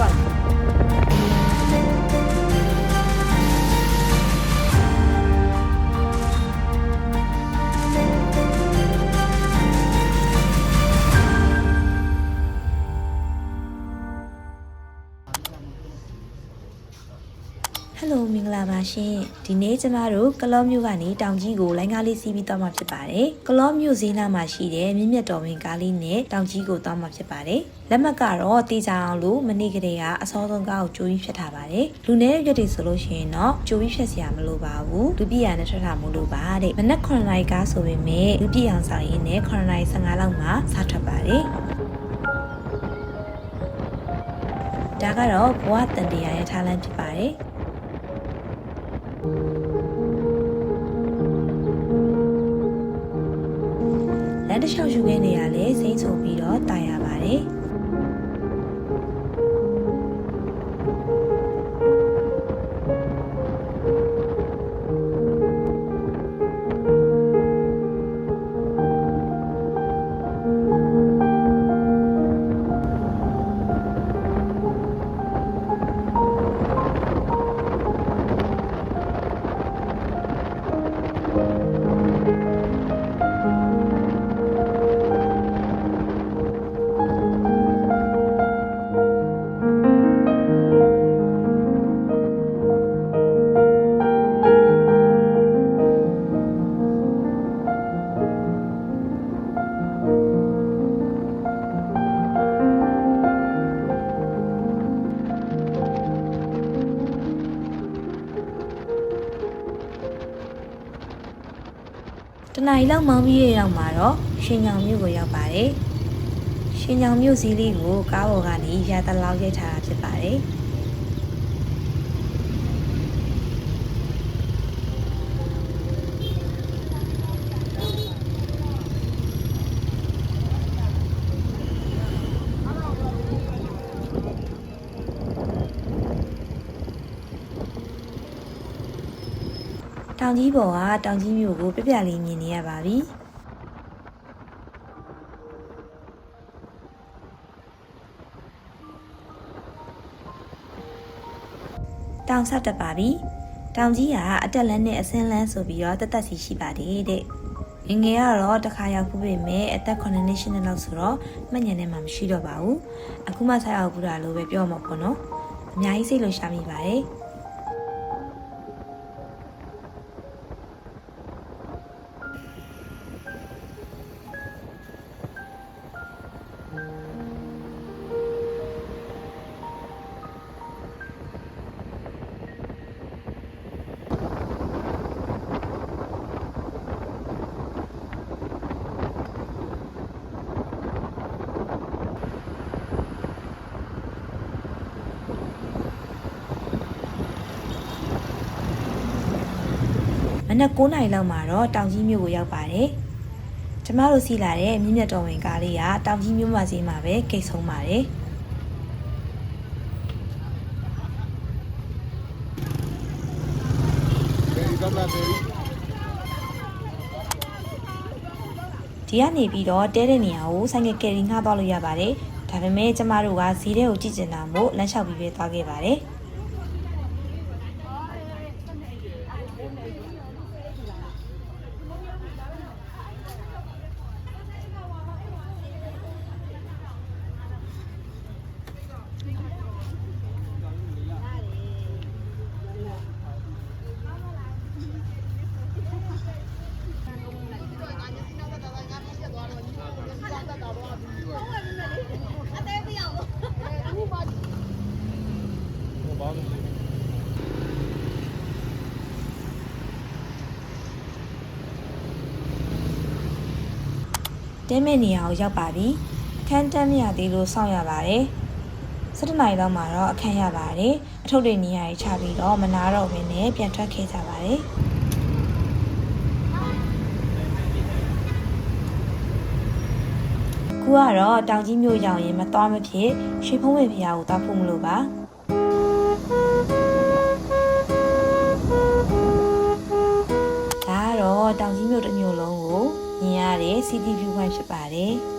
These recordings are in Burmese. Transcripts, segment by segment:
ပါ ရှင်ဒီနေ့ကျမတို့ကလောမြို့ကနေတောင်ကြီးကိုလိုင်းကားလေးစီးပြီးသွားမှာဖြစ်ပါတယ်ကလောမြို့ဈေးနားမှာရှိတဲ့မြင့်မြတ်တော်ဝင်ကားလေးနဲ့တောင်ကြီးကိုသွားမှာဖြစ်ပါတယ်လက်မှတ်ကတော့တေချာအောင်လို့မနေ့ကတည်းကအစောဆုံးကားကိုကြိုးပြီးဖြတ်ထားပါတယ်လူနေတဲ့ရက်တွေဆိုလို့ရှိရင်တော့ကြိုးပြီးဖြတ်စရာမလိုပါဘူးလူပြည့်ရနဲ့ထွက်ထားမလို့ပါတဲ့မနက်9နာရီကားဆိုပေမဲ့လူပြည့်အောင်ဆောင်ရင်းနဲ့9နာရီ15လောက်မှာစထွက်ပါတယ်ဒါကတော့ဘဝတန်တရားရဲ့ထားလမ်းဖြစ်ပါတယ် လမ်းတစ်လျှောက်ယူခဲ့နေရလဲစိမ့်ဆိုပြီးတော့တာရပါတယ် တနင်္လာရီလောက်မောင်းပြီးရအောင်မှာတော့ရှင်ညောင်မြို့ကိုရောက်ပါတယ်ရှင်ညောင်မြို့စည်းလေးကိုကားပေါ်ကနေရတလောက်ရိုက်ထားတာဖြစ်ပါတယ် တောင်ကြီးပေါ်ကတောင်ကြီးမြို့ကိုပြပြလေးမြင်နေရပါပြီ။တောင်ဆက်တက်ပါပြီ။တောင်ကြီးကအတက်လန်းနဲ့အစင်းလန်းဆိုပြီးတော့တက်တက်စီရှိပါတယ်တဲ့။ငယ်ငယ်ကတော့တစ်ခါရောက်ခုပေမဲ့အသက်9နှစ်ရှင်းလောက်ဆိုတော့မှတ်ဉာဏ်နဲ့မှမရှိတော့ပါဘူး။အခုမှဆက်ရောက်ခုတာလို့ပဲပြောမှာပေါ့နော်။အများကြီးစိတ်လှရှားမိပါတယ်။ နက်9နာရီလောက်မှာတော့တောင်ကြီးမြို့ကိုရောက်ပါတယ်။ကျမတို့စီးလာတဲ့မြင့်မြတ်တော်ဝင်ကားလေးကတောင်ကြီးမြို့မှာစီးမှာပဲကိတ်ဆုံးပါတယ်။ဒီကနေပြီးတော့တဲတဲ့နေရာကိုဆိုင်ကယ်ကယ်ရီငှားသွားလို့ရပါတယ်။ဒါပေမဲ့ကျမတို့ကဈေးထဲကိုကြည့်ကျင်တာမို့လမ်းလျှောက်ပြီးပဲသွားခဲ့ပါတယ်။ တဲမဲ့နေရာကိုရောက်ပါပြီအခန်းတက်မရသေးလို့စောင့်ရပါတယ်7နာရီလောက်မှာတော့အခန်းရပါတယ်အထုပ်တွေနေရာကြီးချပြီးတော့မနာတော့ဘဲနဲ့ပြန်ထွက်ခဲ့ကြပါတယ်ခုကတော့တောင်ကြီးမြို့ရောက်ရင်မသွားမဖြစ်ရွှေဖုံးဝေဖျားကိုတောက်ဖို့မလို့ပါဒါကတော့တောင်ကြီးမြို့တစ်မြို့လုံးကို မြင်ရတဲ့ City View Point ဖြစ်ပါတယ်။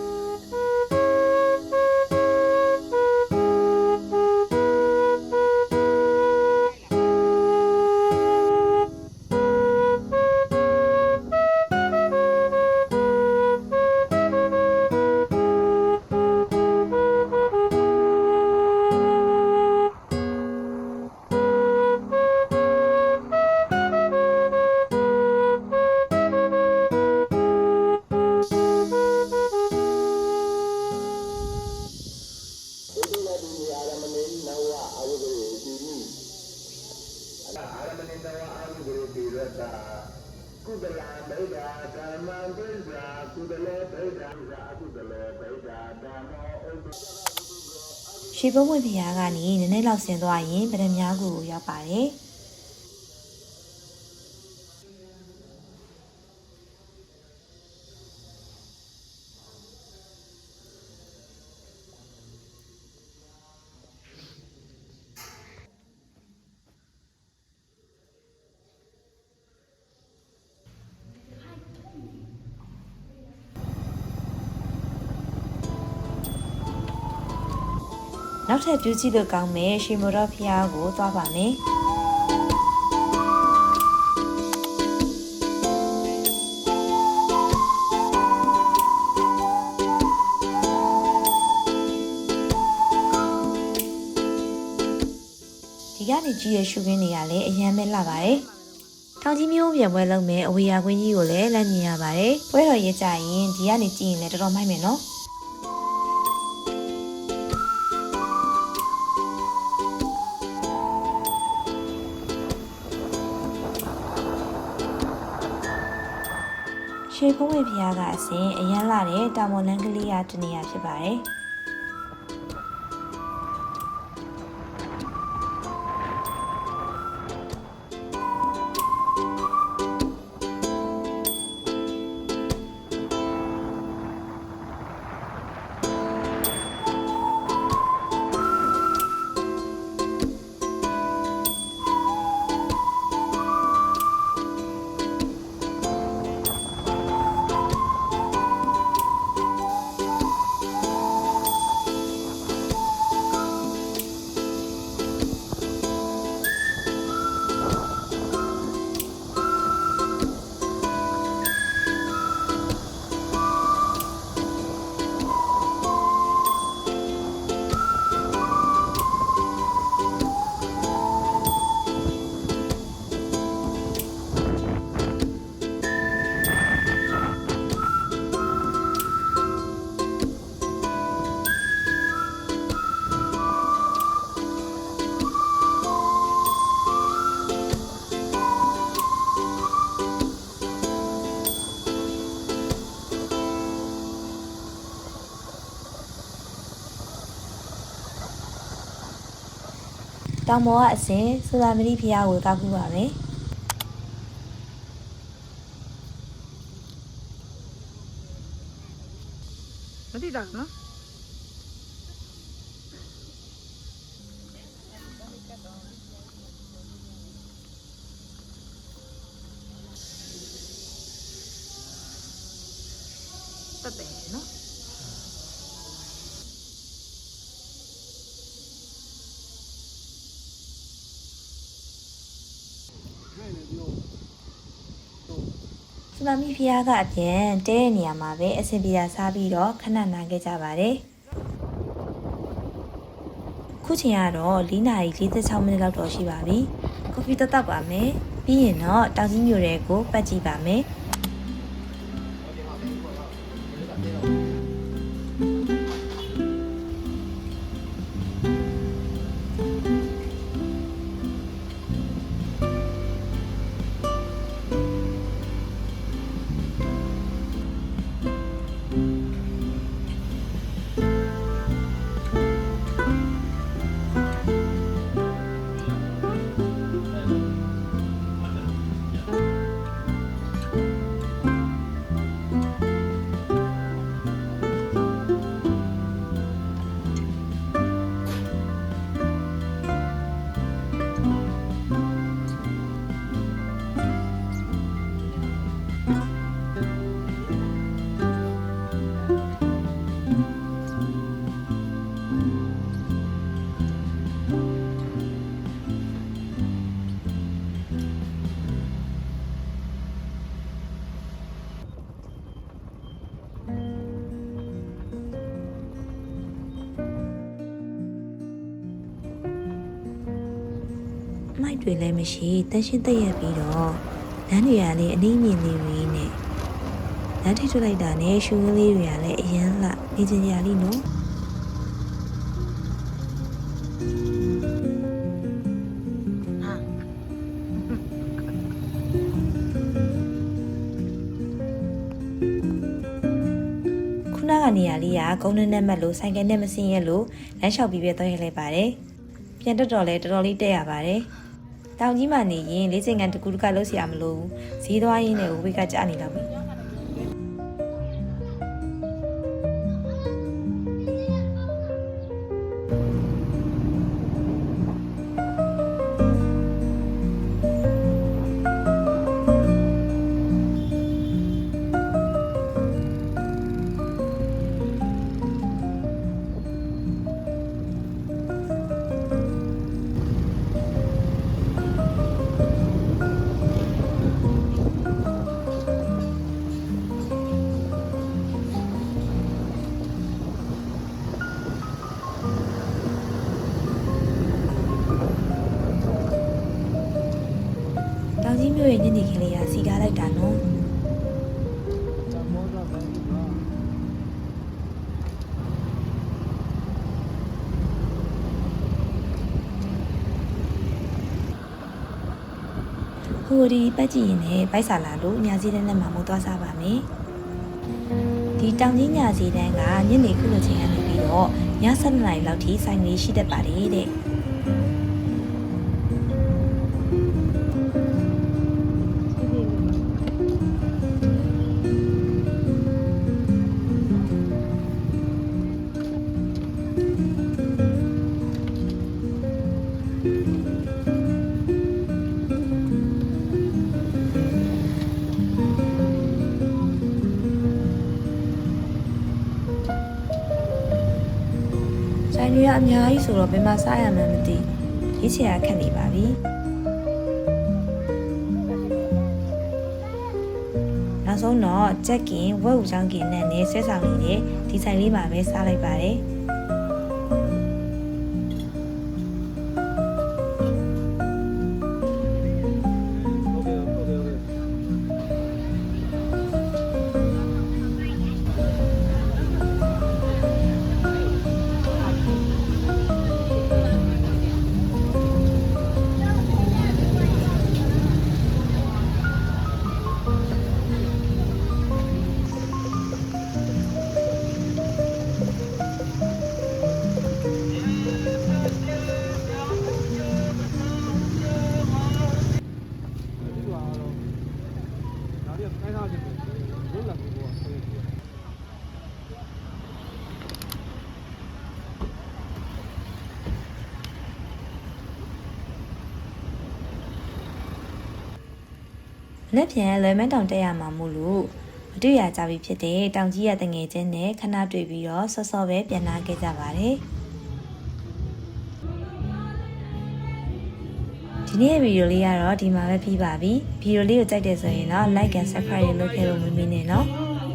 ရှေးဘုံဝင်ဖျားကနေနည်းနည်းလောက်ဆင်းသွားရင်ဗဒံများကိုရောက်ပါတယ် နောက်ထပ်ပြုကြည့်လို့ကောင်းမယ်ရှေမောတော်ဖျားကိုသွားပါမယ်ဒီကနေကြည့်ရရှုခင်းတွေကလည်းအရန်ပဲလှပါတယ်ထောင်ကြီးမျိုးပြန်ပွဲလုံးမဲ့အဝေးရကွင်းကြီးကိုလည်းလက်မြင်ရပါတယ်ပွဲတော်ရဲ့ကြရင်ဒီကနေကြည့်ရင်လည်းတော်တော်မိုက်မယ်နော် ရွှေဖုံးဝေဖျားကအစဉ်အရန်လာတဲ့တာမွန်လန်းကလေးရတနေရာဖြစ်ပါတယ်။ တောင်ပေါ်ကအစဉ်စူလာမတိဖျားကိုတောက်ခုပါမယ်မသိတာနော် စူလာမီဖျားကအပြင်တဲတဲ့နေရာမှာပဲအဆင်ပြေတာစားပြီးတော့ခဏနာခဲ့ကြပါတယ်ခုချိန်ကတော့၄နာရီ46မိနစ်လောက်တော့ရှိပါပြီကော်ဖီတက်တောက်ပါမယ်ပြီးရင်တော့တောင်ကြီးမြို့ရဲကိုပတ်ကြည့်ပါမယ် မိုက်တွေလည်းမရှိတန်ရှင်းသက်ရက်ပြီးတော့လမ်းတွေကလည်းအနည်းငယ်လေးတွေနဲ့လမ်းထိထွက်လိုက်တာနဲ့ရှူးကလေးတွေကလည်းအရန်လှနေကြရလိမ့်နော်နာကနေရာလေးကကုန်းနဲ့နဲ့မက်လို့ဆိုင်ကယ်နဲ့မစင်းရလို့လမ်းလျှောက်ပြီးပြတော့ရလဲပါတယ်။ပြန်တက်တော့လဲတော်တော်လေးတက်ရပါတယ်။ တောင်ကြီးမှနေရင်လေးစိန်ကန်တစ်ခုတစ်ခါလို့ဆရာမလို့ဘူးဈေးသွားရင်းနဲ့ဝိတ်ကကြာနေတော့ပြီ မြို့ရဲ့ညနေခင်းလေးကစီကားလိုက်တာနော်ဟိုဒီပတ်ကြည့်ရင်လည်းပိုက်ဆာလာလို့ညာစည်းတန်းနဲ့မှမို့သွားစားပါမယ်ဒီတောင်ကြီးညာစည်းတန်းကညနေခုလိုချိန်ကနေပြီးတော့ည7နာရီလောက်ထိဆိုင်လေးရှိတတ်ပါတယ်တဲ့ င်တွေကအများကြီးဆိုတော့ဘယ်မှာစားရမှန်းမသိရေးချယ်ရခက်နေပါပြီနောက်ဆုံးတော့ကြက်ကင်ဝက်ဦးချောင်းကင်နဲ့နဲ့ဆွဲဆောင်နေတဲ့ဒီဆိုင်လေးမှာပဲစားလိုက်ပါတယ် လက်ပြန်လွယ်မန်းတောင်တက်ရမှာမို့လို့မတွေ့ရကြပြီဖြစ်တဲ့တောင်ကြီးရတငယ်ချင်းနဲ့ခဏတွေ့ပြီးတော့ဆော့ဆော့ပဲပြန်လာခဲ့ကြပါတယ်ဒီနေ့ဗီဒီယိုလေးကတော့ဒီမှာပဲပြီးပါပြီဗီဒီယိုလေးကိုကြိုက်တယ်ဆိုရင်တော့ like and subscribe လုပ်ခဲ့လို့မမေ့နဲ့နော်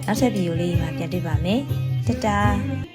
နောက်ထပ်ဗီဒီယိုလေးမှာပြန်တွေ့ပါမယ်တတား